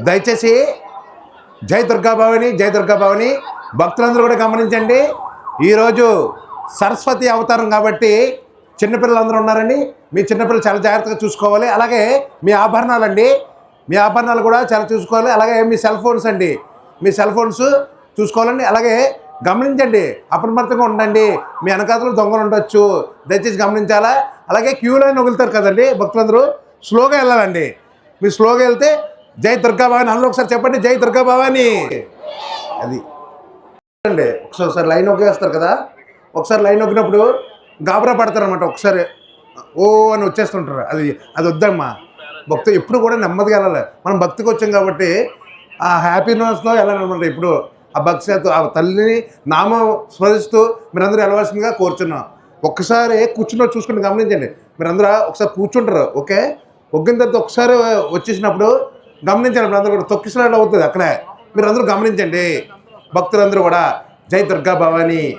దయచేసి జై దుర్గా భవని జై దుర్గా భవని. భక్తులందరూ కూడా గమనించండి. ఈరోజు సరస్వతి అవతారం కాబట్టి చిన్నపిల్లలందరూ ఉన్నారండి. మీ చిన్నపిల్లలు చాలా జాగ్రత్తగా చూసుకోవాలి. అలాగే మీ ఆభరణాలండి. మీ ఆభరణాలు కూడా చాలా చూసుకోవాలి. అలాగే మీ సెల్ ఫోన్స్ అండి. మీ సెల్ ఫోన్స్ చూసుకోవాలండి. అలాగే గమనించండి. అప్రమత్తంగా ఉండండి. మీ వెనకాతలు దొంగలు ఉండొచ్చు. దయచేసి గమనించాలా? అలాగే క్యూ లైన్ వదులుతారు కదండి. భక్తులందరూ స్లోగా వెళ్ళాలండి. మీరు స్లోగా వెళ్తే జై దుర్గా భవాని. అందులో ఒకసారి చెప్పండి జై దుర్గా భవాని. అది. అండి ఒకసారి లైన్ ఒకేస్తారు కదా? ఒకసారి లైన్ ఒక్కినప్పుడు గాబరా పడతారనమాట ఒకసారి. ఓ అని వచ్చేస్తుంటారు. అది అది వద్దమ్మా. భక్తి ఎప్పుడు కూడా నెమ్మదిగా వెళ్ళాలి. మనం భక్తికి వచ్చాం కాబట్టి ఆ హ్యాపీనెస్లో వెళ్ళాలన్నమాట ఇప్పుడు ఆ భక్తి ఆ తల్లిని నామం స్మరిస్తూ మీరందరూ వెళ్ళవలసిందిగా కోరుచున్నాం. ఒక్కసారి కూర్చున్న చూసుకుని గమనించండి. మీరందరూ ఒకసారి కూర్చుంటారు ఓకే? ఒగ్గిన తర్వాత ఒకసారి వచ్చేసినప్పుడు గమనించండి మీరందరూ కూడా తొక్కిసలాట అవుతుంది అక్కడే. మీరందరూ గమనించండి. భక్తులందరూ కూడా జై దుర్గా భవాని.